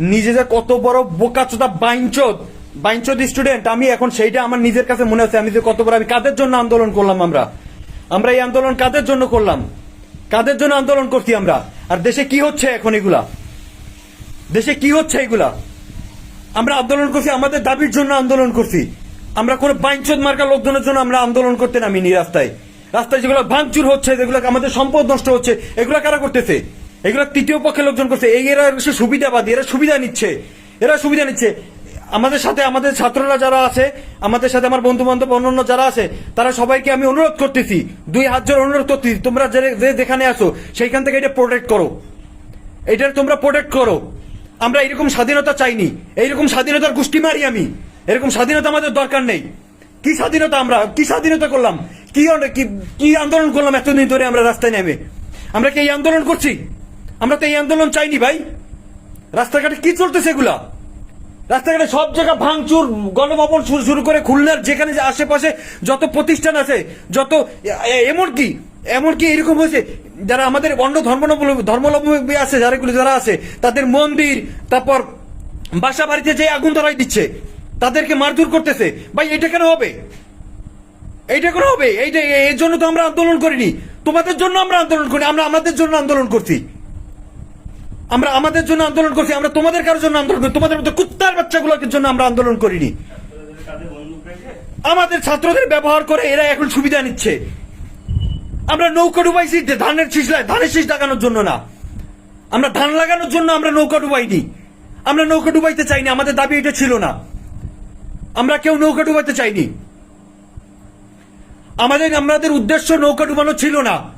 নিজে যে কত বড় বোকাচোদা বাইঞ্চোদ বাইঞ্চোদ স্টুডেন্ট আমি এখন সেইটা আমার নিজের কাছে মনে হচ্ছে আমি যে কত বড়, আমি কাদের জন্য আন্দোলন করলাম আমরা? আমরা এই আন্দোলন কাদের জন্য করলাম? কাদের জন্য আন্দোলন করছি আমরা? আর দেশে কি হচ্ছে এখন এগুলা? দেশে কি হচ্ছে এগুলা? আমরা আন্দোলন করছি, আমাদের দাবির জন্য আন্দোলন করছি। আমরা কোনো বাইঞ্চোদ মার্কা লোকজনের জন্য আমরা আন্দোলন করতে নামিনি রাস্তায়। রাস্তায় যেগুলো ভাঙচুর হচ্ছে যেগুলো আমাদের সম্পদ নষ্ট হচ্ছে, এগুলো কারা করতেছে? এগুলো তৃতীয় পক্ষে লোকজন করছে। এই এরা সে সুবিধাবাদী, এরা সুবিধা নিচ্ছে। এরা সুবিধা নিচ্ছে। আমাদের সাথে আমাদের ছাত্ররা যারা আছে, আমাদের সাথে আমার বন্ধু বান্ধব অন্যান্য যারা আছে, তারা সবাইকে আমি অনুরোধ করতেছি। দুই হাত জোর অনুরোধ করতেছি। তোমরা যে যেখানে আসো সেইখান থেকে এটা প্রোটেক্ট করো। এটা তোমরা প্রোটেক্ট করো। আমরা এরকম স্বাধীনতা চাইনি। এইরকম স্বাধীনতার গোষ্ঠী মারি আমি। এরকম স্বাধীনতা আমাদের দরকার নেই। কি স্বাধীনতা আমরা? কি স্বাধীনতা করলাম? কি কি আন্দোলন করলাম এতদিন ধরে আমরা রাস্তায় নেমে? আমরা কি এই আন্দোলন করছি? আমরা তো এই আন্দোলন চাইনি ভাই। রাস্তাঘাটে কি চলতেছে এগুলা? রাস্তাঘাটে সব জায়গা ভাঙচুর, গণভবন শুরু শুরু করে খুলনার যেখানে আশেপাশে যত প্রতিষ্ঠান আছে, যত এমনকি এমনকি এরকম হয়েছে, যারা আমাদের অন্য ধর্মাবলম্বী ধর্মাবলম্বী আছে যারা যারা আছে, তাদের মন্দির, তারপর বাসা বাড়িতে যে আগুন ধরাই দিচ্ছে, তাদেরকে মারধর করতেছে। ভাই এটা কেন হবে? এইটা কেন হবে? এইটা এর জন্য তো আমরা আন্দোলন করিনি। তোমাদের জন্য আমরা আন্দোলন করি আমরা আমাদের জন্য আন্দোলন করছি। আমরা আমাদের জন্য আন্দোলন করছি, আমরা তোমাদের কারোর জন্য আন্দোলন করি তোমাদের মতো কুত্তার বাচ্চাগুলোর জন্য আমরা আন্দোলন করিনি। আমাদের ছাত্রদের ব্যবহার করে এরা এখন সুবিধা নিচ্ছে। আমরা নৌকা ডুবাইছি ধানের শীষ ধানের শীষ লাগানোর জন্য না। আমরা ধান লাগানোর জন্য আমরা নৌকা ডুবাইনি। আমরা নৌকা ডুবাইতে চাইনি, আমাদের দাবি এটা ছিল না। আমরা কেউ নৌকা ডুবাইতে চাইনি। আমাদের আমাদের উদ্দেশ্য নৌকা ডুবানো ছিল না।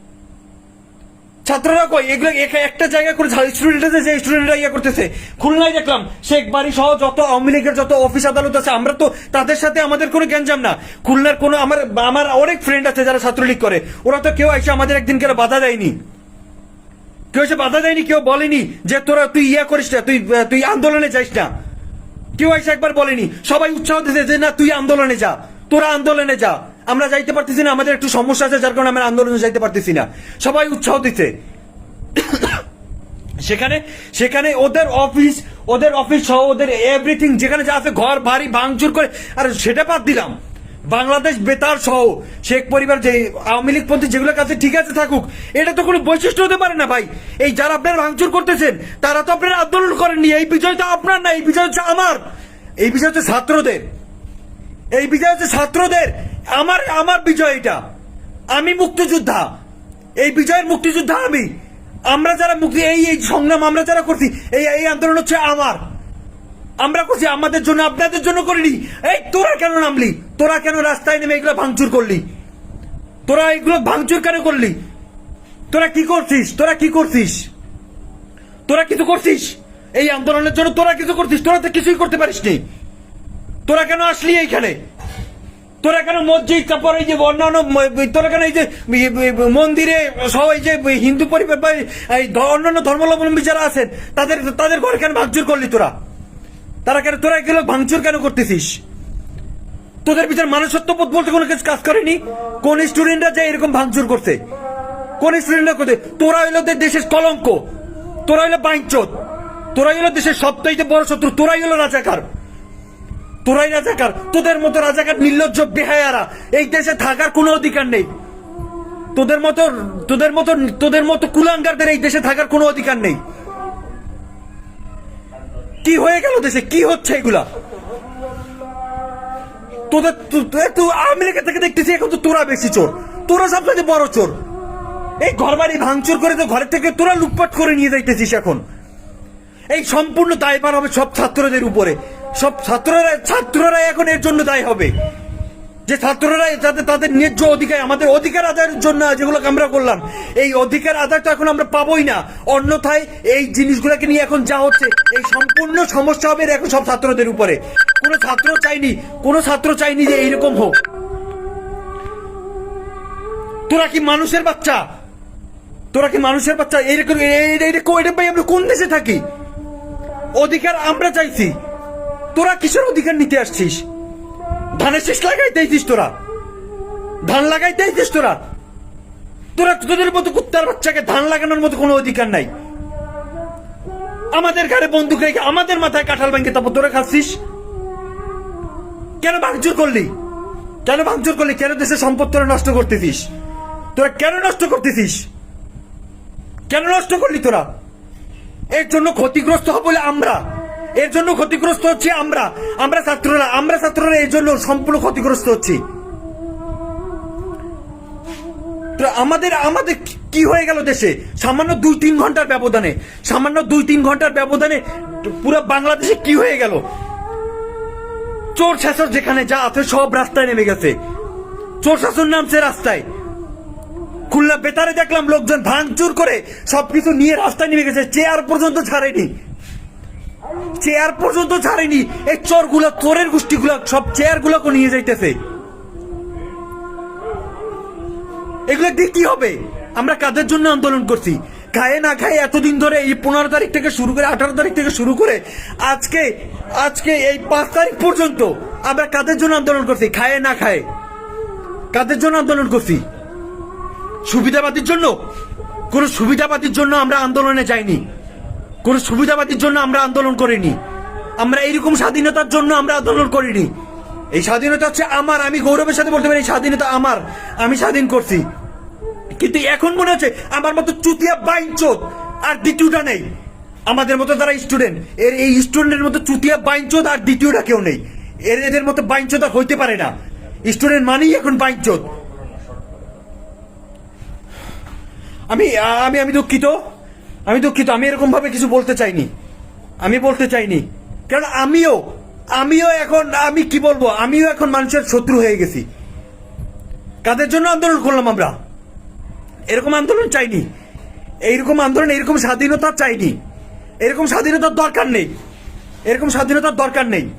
ছাত্ররা কই এগুলো একা- একটা জায়গা করে স্টুডেন্টরা যে স্টুডেন্টরা ইয়ে করতেছে। খুলনায় দেখলাম, শেখ বাড়ি সহ যত আওয়ামী লীগের যত অফিস আদালত আছে, আমরা তো তাদের সাথে আমাদের কোনো গ্যাঞ্জাম না। খুলনার কোনো আমার আমার অনেক ফ্রেন্ড আছে যারা ছাত্রলীগ করে। ওরা তো কেউ এসে আমাদের একদিন কেন বাধা দেয়নি? কেউ এসে বাধা দেয়নি, কেউ বলেনি যে তোরা তুই ইয়া করিস না, তুই তুই আন্দোলনে যাইস না। কেউ এসে একবার বলেনি। সবাই উৎসাহ দিতে যে না, তুই আন্দোলনে যা, তোরা আন্দোলনে যা। আমরা যাইতে পারতেছি না, আমাদের একটু সমস্যা আছে, যার কারণে আমরা আন্দোলনে যাইতে পারতেছি না। সবাই উৎসাহ দিতে সেখানে সেখানে ওদের অফিস ওদের অফিস সহ ওদের এভরিথিং যেখানে যা আছে ঘর, বাড়ি, ভাঙচুর করে, আর সেটা বাদ দিলাম। বাংলাদেশ বেতার সহ, শেখ পরিবার যে আওয়ামী লীগ পন্থী যেগুলো কাছে ঠিক আছে থাকুক, এটা তো কোনো বৈশিষ্ট্য হতে পারে না ভাই। এই যারা আপনারা ভাঙচুর করতেছেন, তারা তো আপনারা আন্দোলন করেননি। এই বিজয় তো আপনার না, এই বিজয় হচ্ছে আমার। এই বিজয় হচ্ছে ছাত্রদের। এই বিজয় হচ্ছে ছাত্রদের। আমার আমার বিজয় এটা। আমি মুক্তিযোদ্ধা। এই বিজয়ের মুক্তিযোদ্ধা আমি। আমরা যারা মুক্তি, এই এই সংগ্রাম আমরা যারা করছি, এই এই আন্দোলন হচ্ছে আমার। আমরা করছি, আমাদের জন্য, আপনাদের জন্য করিনি। এই, তোরা কেন নামলি? তোরা কেন রাস্তায় নেমে এগুলো ভাঙচুর করলি? তোরা এগুলো ভাঙচুর কেন করলি? তোরা কি করছিস? তোরা কি করছিস? তোরা কিছু করছিস? এই আন্দোলনের জন্য তোরা কিছু করছিস? তোরা তো কিছুই করতে পারিস নি তোরা কেন আসলি এইখানে? তোরা কেন মসজিদ তারপর এই যে অন্যান্য তোরা কেন এই যে মন্দিরে সহ এই যে হিন্দু পরিবার বা এই অন্যান্য ধর্মাবলম্বী যারা আছেন, তাদের তাদের ঘর কেন ভাঙচুর করলি তোরা? তারা কেন, তোরা এগুলো ভাঙচুর কেন করতেছিস? তোদের ভিতরে মানুষত্ববোধ বলতে কোনো কিছু কাজ করেনি? কোন স্টুডেন্টরা যে এরকম ভাঙচুর করছে? কোন স্টুডেন্টরা করতে তোরা হইল দেশের কলঙ্ক, তোরা হইল বাইঞ্চোদ, তোরা হলো দেশের সবচাইতে বড় শত্রু, তোরাই হলো রাজাকার। তোরাই রাজাকার, তোদের মতো রাজাকার, নির্লজ্জ বেহায়ারা, এই দেশে থাকার কোনো অধিকার নেই। তোদের মতো তোদের মতো তোদের মতো কুলাঙ্গারদের এই দেশে থাকার কোনো অধিকার নেই। কি হয়ে গেল দেশে? কি হচ্ছে এগুলা? তোদের লীগের থেকে দেখতেছি, এখন তো তোরা বেশি চোর। তোরা সবচেয়ে বড় চোর। এই ঘর বাড়ি ভাঙচুর করে তো ঘরের থেকে তোরা লুটপাট করে নিয়ে যাইতেছিস এখন। এই সম্পূর্ণ দায়ভার হবে সব ছাত্রদের উপরে। ছাত্ররা ছাত্ররা এখন এর জন্য দায়ী হবে যে ছাত্ররা যাতে তাদের ন্যায্য অধিকার আমাদের অধিকার আদায়ের জন্য যেগুলোকে আমরা করলাম এই অধিকার আদায় তো এখন আমরা পাবোই না অন্যথায় এই জিনিসগুলোকে নিয়ে এখন যা হচ্ছে এই সম্পূর্ণ সমস্যা হবে এখন সব ছাত্রদের উপরে কোনো ছাত্র চাইনি কোনো ছাত্র চাইনি যে এইরকম হোক তোরা কি মানুষের বাচ্চা তোরা কি মানুষের বাচ্চা এইরকম এটা ভাই আমরা কোন দেশে থাকি অধিকার আমরা চাইছি তোরা কিসের অধিকার নিতে আসছিস? ধানের শেষ লাগাইতে আইছিস তোরা। ধান লাগাইতে আইছিস তোরা। তোরা তোদের মতো কুত্তার বাচ্চাকে ধান লাগানোর মতো কোনো অধিকার নাই। আমাদের ঘরে বন্দুক রেখে আমাদের মাথায় কাঁঠাল ভেঙে তারপর তোরা খাচ্ছিস? কেন ভাঙচুর করলি? কেন ভাঙচুর করলি? কেন দেশের সম্পদ তোরা নষ্ট করতেছিস? তোরা কেন নষ্ট করতেছিস? কেন নষ্ট করলি তোরা? এর জন্য ক্ষতিগ্রস্ত হব বলে আমরা। এর জন্য ক্ষতিগ্রস্ত হচ্ছে আমরা। আমরা ছাত্ররা আমরা ছাত্ররা এর জন্য সম্পূর্ণ ক্ষতিগ্রস্ত হচ্ছি। আমাদের আমাদের কি হয়ে গেল দেশে? সামান্য দুই তিন ঘণ্টার ব্যবধানে, সামান্য দুই তিন ঘণ্টার ব্যবধানে পুরো বাংলাদেশে কি হয়ে গেল? চোর শাসন যেখানে, যা আছে সব রাস্তায় নেমে গেছে। চোর শাসন নামছে রাস্তায়। খুলনা বেতারে দেখলাম লোকজন ভাঙচুর করে সবকিছু নিয়ে রাস্তায় নেমে গেছে। চেয়ার পর্যন্ত ছাড়েনি। চেয়ার পর্যন্ত ছাড়েনি। এই চোরগুলো, চোরের গোষ্ঠীগুলো সব চেয়ার গুলোকে নিয়ে যাইতেছে। এগুলো দিয়ে কি হবে? আমরা কাদের জন্য আন্দোলন করছি? খায়ে না খায়ে এতদিন ধরে এই পনেরো তারিখ থেকে শুরু করে, আঠারো তারিখ থেকে শুরু করে, আজকে আজকে এই পাঁচ তারিখ পর্যন্ত আমরা কাদের জন্য আন্দোলন করছি? খায়ে না খায়ে। কাদের জন্য আন্দোলন করছি? সুবিধাবাদীর জন্য? কোন সুবিধাবাদীর জন্য আমরা আন্দোলনে যাইনি। কোন সুবিধাবাদীর জন্য আমরা আন্দোলন করিনি। আমরা এইরকম স্বাধীনতার জন্য আমরা আন্দোলন করিনি। এই স্বাধীনতা হচ্ছে আমার, আমি গৌরবের সাথে বলতে পারি এই স্বাধীনতা আমার, আমি স্বাধীন করছি। কিন্তু এখন মনে হচ্ছে আমার মতো চুতিয়া বাইঞ্চোদ আর দ্বিতীয়টা নেই। আমাদের মতো যারা স্টুডেন্ট, এর এই স্টুডেন্টের মতো চুতিয়া বাইঞ্চোদ আর দ্বিতীয়টা কেউ নেই। এর এদের মতো বাইঞ্চোদ আর হইতে পারে না। স্টুডেন্ট মানেই এখন বাইঞ্চোদ আমি আমি আমি দুঃখিত। আমি দুঃখিত, আমি এরকম ভাবে কিছু বলতে চাইনি। আমি বলতে চাইনি। কারণ আমিও আমিও এখন, আমি কি বলব, আমিও এখন মানুষের শত্রু হয়ে গেছি। কাদের জন্য আন্দোলন করলাম আমরা? এরকম আন্দোলন চাইনি। এইরকম আন্দোলন এরকম স্বাধীনতা চাইনি। এরকম স্বাধীনতার দরকার নেই। এরকম স্বাধীনতার দরকার নেই।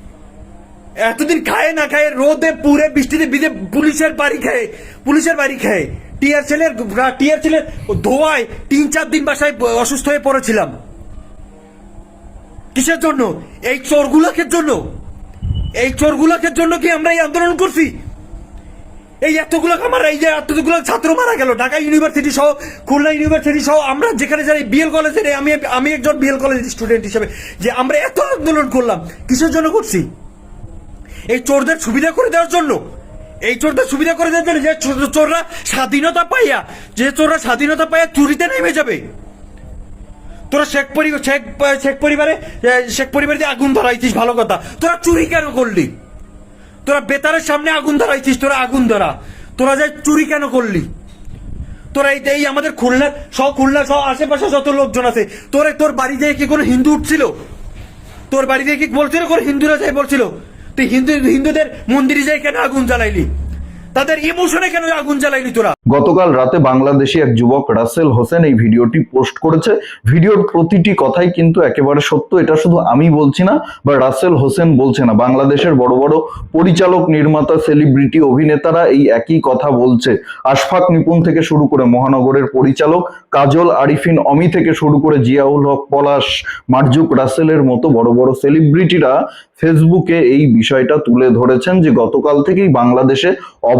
এতদিন খায় না খায়, রোদে পুরে বৃষ্টিতে বিদে পুলিশের বাড়ি খায়, পুলিশের বাড়ি খায়। টিয়ার ছেলের টিয়ার ছেলের ধোয়ায় তিন চার দিন বাসায় অসুস্থ হয়ে পড়েছিলাম। কিসের জন্য? এই চোরগুলাকের জন্য। এই চোরগুলাকের জন্য কি আমরা এই আন্দোলন করছি? এই এতগুলো আমার এই যে এতগুলো ছাত্র মারা গেল, ঢাকা ইউনিভার্সিটি সহ, খুলনা ইউনিভার্সিটি সহ, আমরা যেখানে যাই, বিএল কলেজের আমি আমি একজন বিএল কলেজের স্টুডেন্ট হিসেবে, যে আমরা এত আন্দোলন করলাম, কিসের জন্য করছি? এই চোরদের সুবিধা করে দেওয়ার জন্য। এই চোরদের সুবিধা করে জন্য যে চোর- চোররা স্বাধীনতা পাইয়া, যে চোররা স্বাধীনতা পাইয়া চুরিতে নেমে যাবে। তোরা শেখ পরিবার শেখ শেখ পরিবারে শেখ পরিবারে যে আগুন ধরাইছিস, ভালো কথা। তোরা চুরি কেন করলি? তোরা বেতারের সামনে আগুন ধরাইছিস, তোরা আগুন ধরা। তোরা যে চুরি কেন করলি? তোরা এই আমাদের খুলনার সব খুলনা, সহ আশেপাশে যত লোকজন আছে, তোর তোর বাড়ি দিয়ে কি কোনো হিন্দু উঠছিল? তোর বাড়ি দিয়ে কি বলছিল কোনো হিন্দুরা যাই বলছিল? তুই হিন্দু হিন্দুদের মন্দিরে যাই কেন আগুন জ্বালাইলি? তাদের ইমোশনে কেন আগুন জ্বালাইলি তোরা? গতকাল রাতে বাংলাদেশি এক যুবক রাসেল হোসেন এই ভিডিওটি পোস্ট করেছে। ভিডিওর প্রতিটি কথাই কিন্তু একেবারে সত্য। এটা শুধু আমি বলছি না, বা রাসেল হোসেন বলছে না। বাংলাদেশের বড় বড় পরিচালক, নির্মাতা সেলিব্রিটি অভিনেতারা এই একই কথা বলছে। আশফাক নিপুণ থেকে শুরু করে মহানগরের পরিচালক, কাজল আরিফিন অমি থেকে শুরু করে জিয়াউল হক পলাশ, মার্জুক রাসেলের মতো বড় বড় সেলিব্রিটিরা ফেসবুকে এই বিষয়টা তুলে ধরেছেন যে গতকাল থেকেই বাংলাদেশে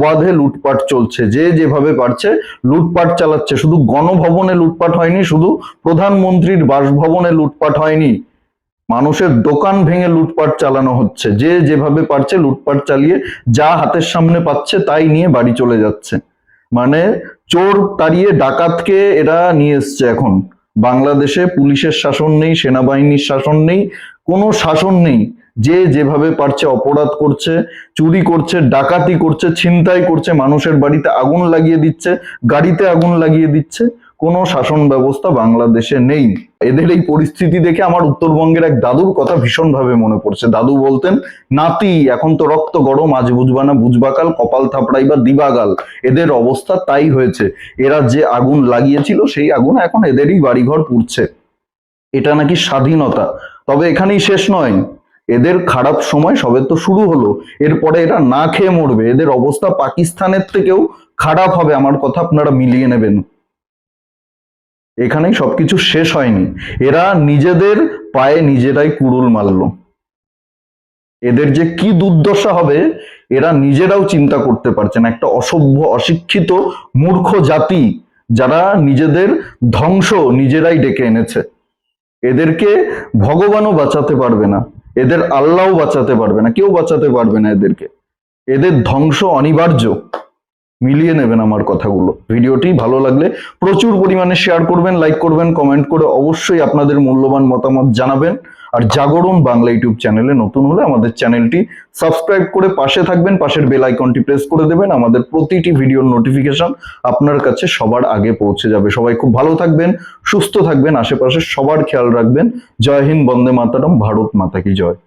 অবাধে লুটপাট চলছে, যে যেভাবে পারছে লুটপাট চালাচ্ছে। শুধু গণভবনে লুটপাট হয়নি, শুধু প্রধানমন্ত্রীর বাসভবনে লুটপাট হয়নি। মানুষের দোকান ভেঙে লুটপাট চালানো হচ্ছে। যে যেভাবে পারছে লুটপাট চালিয়ে যা হাতের সামনে পাচ্ছে তাই নিয়ে বাড়ি চলে যাচ্ছে। মানে চোর তাড়িয়ে ডাকাতকে এরা নিয়ে এসছে এখন। বাংলাদেশে পুলিশের শাসন নেই, সেনাবাহিনীর শাসন নেই, কোনো শাসন নেই। যে যেভাবে পারছে অপরাধ করছে, চুরি করছে, ডাকাতি করছে, ছিনতাই করছে, মানুষের বাড়িতে আগুন লাগিয়ে দিচ্ছে, গাড়িতে আগুন লাগিয়ে দিচ্ছে, কোনো শাসন ব্যবস্থা বাংলাদেশে নেই। এদের এই পরিস্থিতি দেখে আমার উত্তরবঙ্গের এক দাদুর কথা ভীষণভাবে মনে পড়ছে। দাদু বলতেন, নাতি, এখন তো রক্ত গরম, আজ বুঝবা না বুঝবাকাল, কপাল থাপড়াই বা দিবাগাল। এদের অবস্থা তাই হয়েছে। এরা যে আগুন লাগিয়েছিল, সেই আগুন এখন এদেরই বাড়িঘর পুড়ছে। এটা নাকি স্বাধীনতা? তবে এখানেই শেষ নয়। এদের খারাপ সময় সবে তো শুরু হলো। এরপরে এরা না খেয়ে মরবে। এদের অবস্থা পাকিস্তানের থেকেও খারাপ হবে, আমার কথা আপনারা মিলিয়ে নেবেন। এখানেই সবকিছু শেষ হয়নি। এরা নিজেদের পায়ে নিজেরাই কুড়ুল মারলো। এদের যে কি দুর্দশা হবে, এরা নিজেরাও চিন্তা করতে পারছে না। একটা অসভ্য, অশিক্ষিত, মূর্খ জাতি যারা নিজেদের ধ্বংস নিজেরাই ডেকে এনেছে। এদেরকে ভগবানও বাঁচাতে পারবে না। এদের আল্লাহও বাঁচাতে পারবে না কেউ বাঁচাতে পারবে না এদেরকে। এদের ধ্বংস অনিবার্য। মিলিয়ে নেবেন আমার কথাগুলো। ভিডিওটি ভালো লাগলে প্রচুর পরিমাণে শেয়ার করবেন লাইক করবেন কমেন্ট করে অবশ্যই আপনাদের মূল্যবান মতামত জানাবেন। আর জাগরণ বাংলা ইউটিউব চ্যানেলে নতুন হলে আমাদের চ্যানেলটি সাবস্ক্রাইব করে পাশে থাকবেন, পাশের বেল আইকনটি প্রেস করে দেবেন, আমাদের প্রতিটি ভিডিওর নোটিফিকেশন আপনার কাছে সবার আগে পৌঁছে যাবে। সবাই খুব ভালো থাকবেন, সুস্থ থাকবেন, আশেপাশে সবার খেয়াল রাখবেন। জয় হিন্দ, বন্দে মাতারম, ভারত মাতা কি জয়।